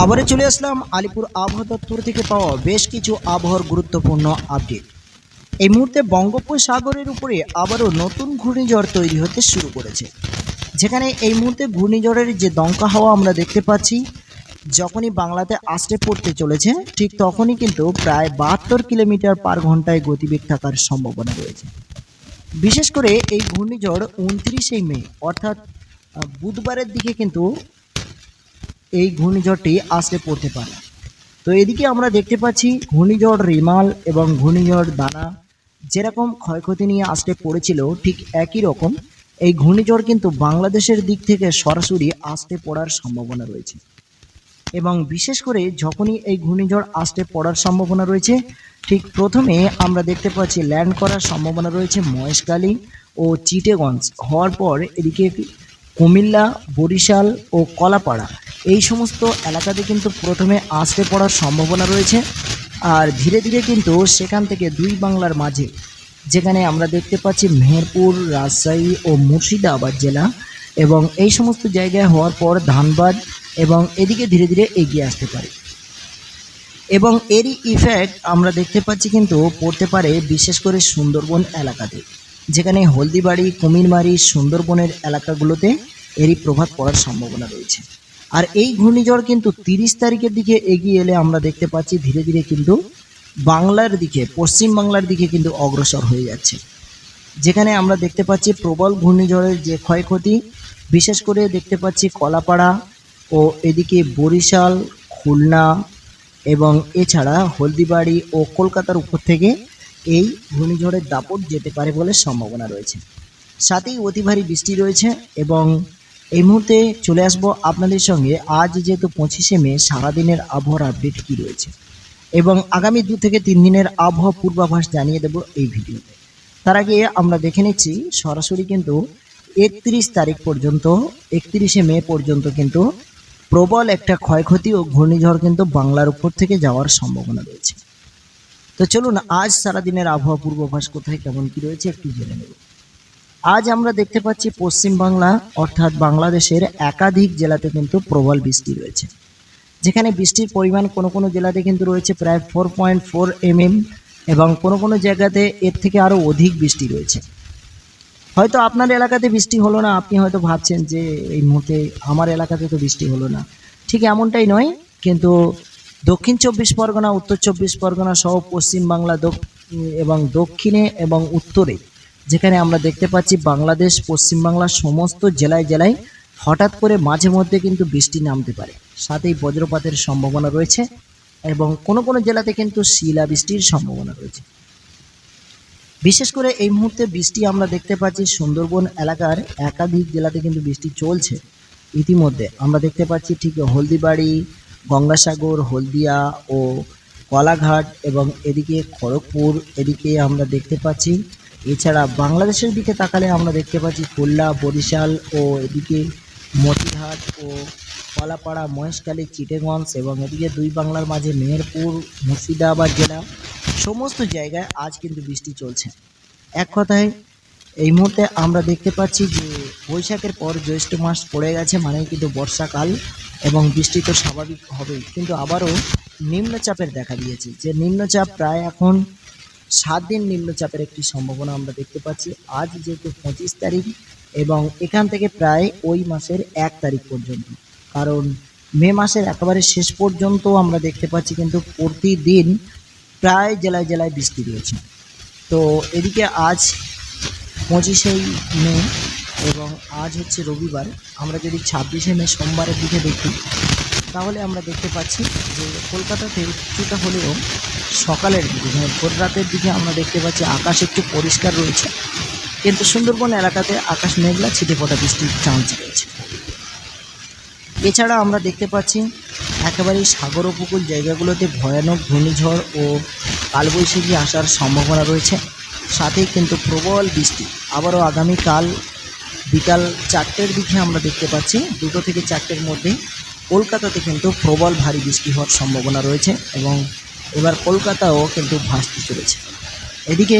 আবারও চলে আসলাম আলিপুর আবহাওয়া দপ্তর থেকে পাওয়া বেশ কিছু আবহাওয়ার গুরুত্বপূর্ণ আপডেট। এই মুহূর্তে বঙ্গোপসাগরের উপরে আবারও নতুন ঘূর্ণিঝড় তৈরি হতে শুরু করেছে। যেখানে এই মুহূর্তে ঘূর্ণিঝড়ের যে দমকা হাওয়া আমরা দেখতে পাচ্ছি, যখনই বাংলাতে আছড়ে পড়তে চলেছে, ঠিক তখনই কিন্তু প্রায় বাহাত্তর কিলোমিটার পার ঘন্টায় গতিবেগ থাকার সম্ভাবনা রয়েছে। বিশেষ করে এই ঘূর্ণিঝড় উনত্রিশে মে, অর্থাৎ বুধবারের দিকে কিন্তু এই ঘূর্ণিঝড়টি আসতে পড়তে পারে। তো এদিকে আমরা দেখতে পাচ্ছি ঘূর্ণিঝড় রিমাল এবং ঘূর্ণিঝড় দানা যেরকম ক্ষয়ক্ষতি নিয়ে আসতে পড়েছিল, ঠিক একই রকম এই ঘূর্ণিঝড় কিন্তু বাংলাদেশের দিক থেকে সরাসরি আসতে পড়ার সম্ভাবনা রয়েছে। এবং বিশেষ করে যখনই এই ঘূর্ণিঝড় আসতে পড়ার সম্ভাবনা রয়েছে, ঠিক প্রথমে আমরা দেখতে পাচ্ছি ল্যান্ড করার সম্ভাবনা রয়েছে মহেশখালী ও চিটেগঞ্জ। হওয়ার পর এদিকে কুমিল্লা, বরিশাল ও কলাপাড়া এই সমস্ত এলাকাতে কিন্তু প্রথমে আসতে পড়ার সম্ভাবনা রয়েছে। আর ধীরে ধীরে কিন্তু সেখান থেকে দুই বাংলার মাঝে, যেখানে আমরা দেখতে পাচ্ছি মেহেরপুর, রাজশাহী ও মুর্শিদাবাদ জেলা এবং এই সমস্ত জায়গায় হওয়ার পর ধানবাদ এবং এদিকে ধীরে ধীরে এগিয়ে আসতে পারে। এবং এরই ইফেক্ট আমরা দেখতে পাচ্ছি কিন্তু পড়তে পারে বিশেষ করে সুন্দরবন এলাকাতে, যেখানে হলদিবাড়ি, কুমিরমারি, সুন্দরবনের এলাকাগুলোতে এরই প্রভাব পড়ার সম্ভাবনা রয়েছে। আর এই ঘূর্ণিঝড় কিন্তু তিরিশ তারিখের দিকে এগিয়ে এলে আমরা দেখতে পাচ্ছি ধীরে ধীরে কিন্তু বাংলার দিকে, পশ্চিম বাংলার দিকে কিন্তু অগ্রসর হয়ে যাচ্ছে। যেখানে আমরা দেখতে পাচ্ছি প্রবল ঘূর্ণিঝড়ের যে ক্ষয়ক্ষতি, বিশেষ করে দেখতে পাচ্ছি কলাপাড়া ও এদিকে বরিশাল, খুলনা এবং এছাড়া হলদিবাড়ি ও কলকাতার উপর থেকে এই ঘূর্ণিঝড়ের দাপট যেতে পারে বলে সম্ভাবনা রয়েছে। সাথেই অতি ভারী বৃষ্টি রয়েছে এবং এই মুহূর্তে চলে আসব আপনাদের সঙ্গে। আজ যেহেতু পঁচিশে মে, সারাদিনের আবহাওয়ার আপডেট কী রয়েছে? এবং আগামী দু থেকে তিন দিনের আবহাওয়া পূর্বাভাস জানিয়ে দেব এই ভিডিওতে। তার আগে আমরা দেখে নিচ্ছি, সরাসরি কিন্তু একত্রিশ তারিখ পর্যন্ত, একত্রিশে মে পর্যন্ত কিন্তু প্রবল একটা ক্ষয়ক্ষতি ও ঘূর্ণিঝড় কিন্তু বাংলার উপর থেকে যাওয়ার সম্ভাবনা রয়েছে। তো চলুন, আজ সারাদিনের আবহাওয়া পূর্বাভাস কোথায়, কেমন কী রয়েছে একটু জেনে নেব। আজ আমরা দেখতে পাচ্ছি পশ্চিম বাংলা, অর্থাৎ বাংলাদেশের একাধিক জেলাতে কিন্তু প্রবল বৃষ্টি রয়েছে। যেখানে বৃষ্টির পরিমাণ কোনো কোনো জেলাতে কিন্তু রয়েছে প্রায় ফোর পয়েন্ট ফোর এমএম এবং কোনো কোনো জায়গাতে এর থেকে আরও অধিক বৃষ্টি রয়েছে। হয়তো আপনার এলাকাতে বৃষ্টি হলো না, আপনি হয়তো ভাবছেন যে এই মুহূর্তে আমার এলাকাতে তো বৃষ্টি হলো না। ঠিক এমনটাই নয়, কিন্তু দক্ষিণ চব্বিশ পরগনা, উত্তর চব্বিশ পরগনা সহ পশ্চিম বাংলা দক- এবং দক্ষিণে এবং উত্তরে যেখানে আমরা দেখতে পাচ্ছি বাংলাদেশ পশ্চিম বাংলার সমস্ত জেলায় জেলায় হঠাৎ করে মাঝে মধ্যে কিন্তু বৃষ্টি নামতে পারে। সাথেই বজ্রপাতের সম্ভাবনা রয়েছে এবং কোনো কোনো জেলাতে কিন্তু শিলা বৃষ্টির সম্ভাবনা রয়েছে। বিশেষ করে এই মুহূর্তে বৃষ্টি আমরা দেখতে পাচ্ছি সুন্দরবন এলাকার একাধিক জেলাতে কিন্তু বৃষ্টি চলছে। ইতিমধ্যে আমরা দেখতে পাচ্ছি ঠিক হলদিবাড়ি, গঙ্গাসাগর, হলদিয়া ও কলাঘাট এবং এদিকে খড়গপুর, এদিকে আমরা দেখতে পাচ্ছি এছাড়া বাংলাদেশের দিকে তাকালে আমরা দেখতে পাচ্ছি খুলনা, বরিশাল ও এদিকে মতিহাট ও কলাপাড়া মহেশখালী, চিটেগঞ্জ এবং এদিকে দুই বাংলার মাঝে মেহেরপুর, মুর্শিদাবাদ জেলা সমস্ত জায়গায় আজ কিন্তু বৃষ্টি চলছে। এক কথায়, এই মুহূর্তে আমরা দেখতে পাচ্ছি যে বৈশাখের পর জ্যৈষ্ঠ মাস পড়ে গেছে মানে কিন্তু বর্ষাকাল এবং বৃষ্টি তো স্বাভাবিক হবেই। কিন্তু আবারও নিম্নচাপের দেখা দিয়েছে। যে নিম্নচাপ প্রায় এখন সাত দিন নিম্নচাপের একটি সম্ভাবনা আমরা দেখতে পাচ্ছি। আজ যেহেতু পঁচিশ তারিখ এবং এখান থেকে প্রায় ওই মাসের এক তারিখ পর্যন্ত। কারণ মে মাসের একেবারে শেষ পর্যন্ত আমরা দেখতে পাচ্ছি কিন্তু প্রতিদিন প্রায় জেলায় জেলায় বৃষ্টি রয়েছে। তো এদিকে আজ পঁচিশে মে এবং আজ হচ্ছে রবিবার। আমরা যদি ছাব্বিশে মে সোমবারের দিকে দেখি তাহলে আমরা দেখতে পাচ্ছি যে কলকাতাতে কিছুটা হলেও সকালের দিকে মানে ভোর রাতের দিকে আমরা দেখতে পাচ্ছি আকাশ একটু পরিষ্কার রয়েছে। কিন্তু সুন্দরবন এলাকাতে আকাশ মেঘলা, ছিটে ফোটা বৃষ্টির চান্স রয়েছে। এছাড়া আমরা দেখতে পাচ্ছি একেবারেই সাগর উপকূল জায়গাগুলোতে ভয়ানক ঘূর্ণিঝড় ও কালবৈশাখী আসার সম্ভাবনা রয়েছে। সাথেই কিন্তু প্রবল বৃষ্টি। আবারও আগামীকাল বিকাল চারটের দিকে আমরা দেখতে পাচ্ছি, দুটো থেকে চারটের মধ্যে কলকাতাতে কিন্তু প্রবল ভারী বৃষ্টি হওয়ার সম্ভাবনা রয়েছে এবং এবার কলকাতাও কিন্তু ভাসতে চলেছে। এদিকে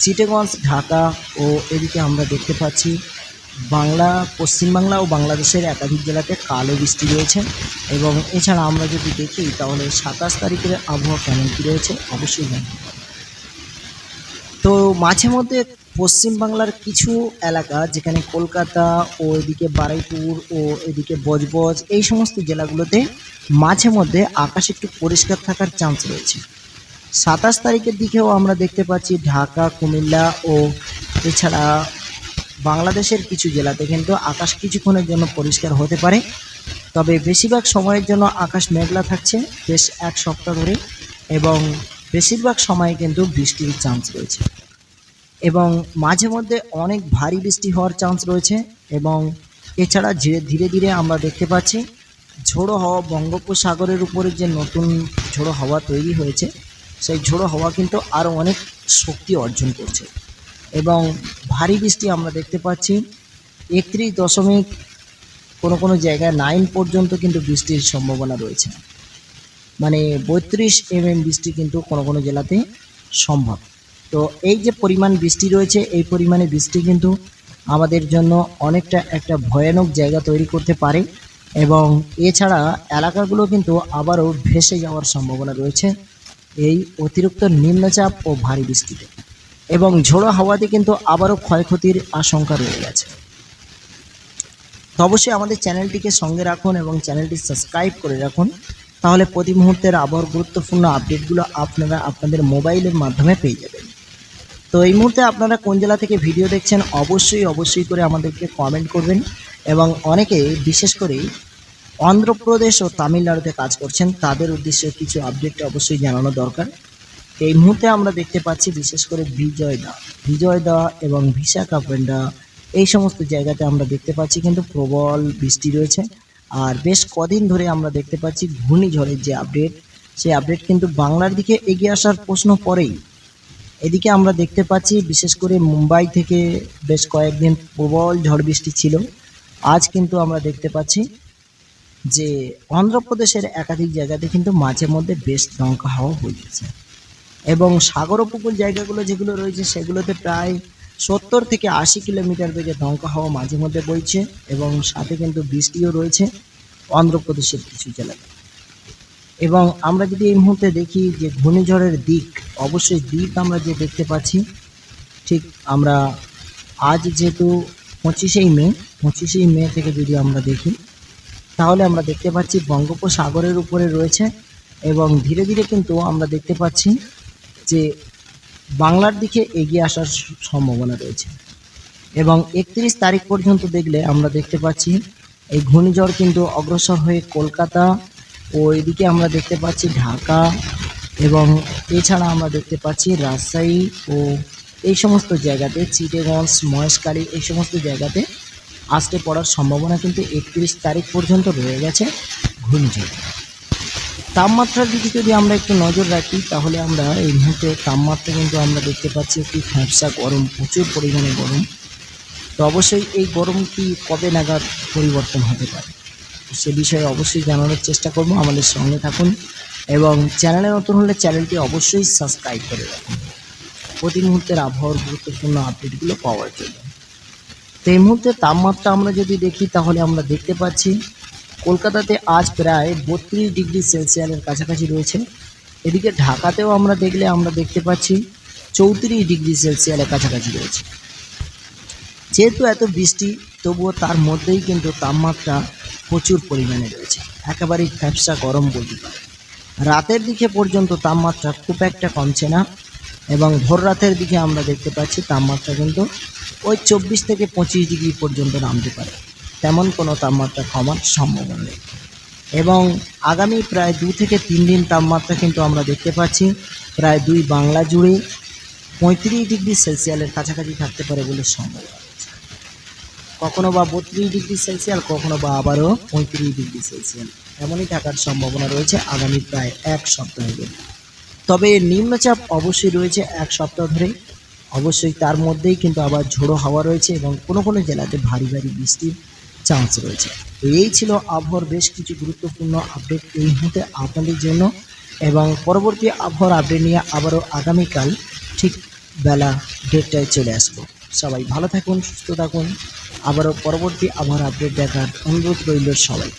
চিটেগঞ্জ ঢাকা ও এদিকে আমরা দেখতে পাচ্ছি বাংলা পশ্চিমবাংলা ও বাংলাদেশের একাধিক জেলাতে কালো বৃষ্টি রয়েছে এবং এছাড়া আমরা যদি দেখি তাহলে সাতাশ তারিখের আবহাওয়া কেমন কী রয়েছে অবশ্যই তো মাঝে মধ্যে পশ্চিমবাংলার কিছু এলাকা যেখানে কলকাতা ও এদিকে বারুইপুর ও এদিকে বজবজ এই সমস্ত জেলাগুলোতে মাঝে মধ্যে আকাশ একটু পরিষ্কার থাকার চান্স রয়েছে। সাতাশ তারিখের দিকেও আমরা দেখতে পাচ্ছি ঢাকা, কুমিল্লা ও এছাড়া বাংলাদেশের কিছু জেলাতে কিন্তু আকাশ কিছুক্ষণের জন্য পরিষ্কার হতে পারে। তবে বেশিরভাগ সময়ের জন্য আকাশ মেঘলা থাকছে বেশ এক সপ্তাহ ধরে এবং বেশিরভাগ সময়ে কিন্তু বৃষ্টির চান্স রয়েছে। এবং মাঝে মধ্যে অনেক ভারী বৃষ্টি হওয়ার চান্স রয়েছে এবং এছাড়া ধীরে ধীরে ধীরে আমরা দেখতে পাচ্ছি, ঝোড়ো হাওয়া বঙ্গোপসাগরের উপরে যে নতুন ঝোড়ো হাওয়া তৈরি হয়েছে, সেই ঝোড়ো হাওয়া কিন্তু আরও অনেক শক্তি অর্জন করছে। এবং ভারী বৃষ্টি আমরা দেখতে পাচ্ছি, একত্রিশ দশমিক কোনো কোনো জায়গায় নাইন পর্যন্ত কিন্তু বৃষ্টির সম্ভাবনা রয়েছে। মানে বত্রিশ এমএম বৃষ্টি কিন্তু কোনো কোনো জেলাতে সম্ভব। তো এই যে পরিমাণ বৃষ্টি রয়েছে, এই পরিমাণে বৃষ্টি কিন্তু আমাদের জন্য অনেকটা একটা ভয়ানক জায়গা তৈরি করতে পারে এবং এছাড়া এলাকাগুলো কিন্তু আবারও ভেসে যাওয়ার সম্ভাবনা রয়েছে এই অতিরিক্ত নিম্নচাপ ও ভারী বৃষ্টিতে। এবং ঝোড়ো হাওয়াতে কিন্তু আবারও ক্ষয়ক্ষতির আশঙ্কা রয়ে গেছে। তো অবশ্যই আমাদের চ্যানেলটিকে সঙ্গে রাখুন এবং চ্যানেলটি সাবস্ক্রাইব করে রাখুন, তাহলে প্রতি মুহূর্তের আবহাওয়ার গুরুত্বপূর্ণ আপডেটগুলো আপনারা আপনাদের মোবাইলের মাধ্যমে পেয়ে যাবেন। তো এই মুহূর্তে আপনারা কোন জেলা থেকে ভিডিও দেখছেন, অবশ্যই অবশ্যই করে আমাদেরকে কমেন্ট করবেন এবং অনেকে, বিশেষ করে অন্ধ্রপ্রদেশ ও তামিলনাড়ুতে কাজ করছেন, তাদের উদ্দেশ্যে কিছু আপডেট অবশ্যই জানানো দরকার। এই মুহূর্তে আমরা দেখতে পাচ্ছি, বিশেষ করে বিজয়দা বিজয়দা এবং বিশাখাপেন্ডা এই সমস্ত জায়গাতে আমরা দেখতে পাচ্ছি কিন্তু প্রবল বৃষ্টি রয়েছে। আর বেশ কদিন ধরে আমরা দেখতে পাচ্ছি ঘূর্ণিঝড়ের যে আপডেট সেই আপডেট কিন্তু বাংলার দিকে এগিয়ে আসার প্রশ্ন পরেই এদিকে আমরা দেখতে পাচ্ছি, বিশেষ করে মুম্বাই থেকে বেশ কয়েকদিন প্রবল ঝড় বৃষ্টি ছিল। আজ কিন্তু আমরা দেখতে পাচ্ছি যে অন্ধ্রপ্রদেশের একাধিক জায়গাতে কিন্তু মাঝে মধ্যে বেশ দমকা হাওয়া বইতেছে এবং সাগর উপকূল জায়গাগুলো যেগুলো রয়েছে, সেগুলোতে প্রায় সত্তর থেকে আশি কিলোমিটার বেগে দমকা হাওয়া মাঝে মধ্যে বইছে এবং সাথে কিন্তু বৃষ্টিও রয়েছে অন্ধ্রপ্রদেশের কিছু জেলাতে। এবং আমরা যদি এই মুহূর্তে দেখি যে ঘূর্ণিঝড়ের দিক, অবশ্যই দিক আমরা যে দেখতে পাচ্ছি, ঠিক আমরা আজ যেহেতু পঁচিশেই মে পঁচিশেই মে থেকে যদি আমরা দেখি, তাহলে আমরা দেখতে পাচ্ছি বঙ্গোপসাগরের উপরে রয়েছে এবং ধীরে ধীরে কিন্তু আমরা দেখতে পাচ্ছি যে বাংলার দিকে এগিয়ে আসার সম্ভাবনা রয়েছে। এবং একত্রিশ তারিখ পর্যন্ত দেখলে আমরা দেখতে পাচ্ছি এই ঘূর্ণিঝড় কিন্তু অগ্রসর হয়ে কলকাতা ও এদিকে আমরা দেখতে পাচ্ছি ঢাকা এবং এছাড়া আমরা দেখতে পাচ্ছি রাজশাহী ও এই সমস্ত জায়গাতে, চিটেগঞ্জ, মহেশখালী, এই সমস্ত জায়গাতে আসতে পড়ার সম্ভাবনা কিন্তু একত্রিশ তারিখ পর্যন্ত রয়ে গেছে ঘূর্ণিঝড় তাপমাত্রার দিকে যদি আমরা একটু নজর রাখি, তাহলে আমরা এই মুহূর্তে তাপমাত্রা কিন্তু আমরা দেখতে পাচ্ছি একটি ফ্যাপসা গরম, প্রচুর পরিমাণে গরম। তো অবশ্যই এই গরমটি কবে নাগাদ পরিবর্তন হতে পারে? সে বিষয়ে অবশ্যই জানানোর চেষ্টা করব। আমাদের সঙ্গে থাকুন এবং চ্যানেলে নতুন হলে চ্যানেলটি অবশ্যই সাবস্ক্রাইব করে রাখুন। প্রতি মুহূর্তের আবহাওয়ার গুরুত্বপূর্ণ আপডেটগুলো পাওয়ার জন্য। তো এই মুহূর্তে তাপমাত্রা আমরা যদি দেখি, তাহলে আমরা দেখতে পাচ্ছি কলকাতাতে আজ প্রায় বত্রিশ ডিগ্রি সেলসিয়াসের কাছাকাছি রয়েছে। এদিকে ঢাকাতেও আমরা দেখলে আমরা দেখতে পাচ্ছি চৌত্রিশ ডিগ্রি সেলসিয়াসের কাছাকাছি রয়েছে। যেহেতু এত বৃষ্টি, তবুও তার মধ্যেই কিন্তু তাপমাত্রা প্রচুর পরিমাণে রয়েছে। একেবারেই ফ্যাপসা গরম বলতে পারে রাতের দিকে পর্যন্ত তাপমাত্রা খুব একটা কমছে না এবং ভোর রাতের দিকে আমরা দেখতে পাচ্ছি তাপমাত্রা কিন্তু ওই চব্বিশ থেকে পঁচিশ ডিগ্রি পর্যন্ত নামতে পারে। তেমন কোনো তাপমাত্রা কমার সম্ভাবনা নেই। এবং আগামী প্রায় দু থেকে তিন দিন তাপমাত্রা কিন্তু আমরা দেখতে পাচ্ছি, প্রায় দুই বাংলা জুড়ে পঁয়ত্রিশ ডিগ্রি সেলসিয়ালের কাছাকাছি থাকতে পারে বলে সম্ভাবনা কখনো বা বত্রিশ ডিগ্রি সেলসিয়াস, কখনো বা আবারও পঁয়ত্রিশ ডিগ্রি সেলসিয়াস। এমনই থাকার সম্ভাবনা রয়েছে আগামী প্রায় এক সপ্তাহ ধরে তবে নিম্নচাপ অবশ্যই রয়েছে এক সপ্তাহ ধরে অবশ্যই তার মধ্যেই কিন্তু আবার ঝোড়ো হাওয়া রয়েছে এবং কোনো কোনো জেলাতে ভারী ভারী বৃষ্টির চান্স রয়েছে। এই ছিল আবহাওয়ার বেশ কিছু গুরুত্বপূর্ণ আপডেট এই মুহূর্তে আপনাদের জন্য এবং পরবর্তী আবহাওয়ার আপডেট নিয়ে আবারও আগামীকাল ঠিক বেলা দেড়টায় চলে আসব। সবাই ভালো থাকুন, সুস্থ থাকুন। আবারও পরবর্তী আবহাওয়ার আপডেট দেখার অনুরোধ রইল সবাই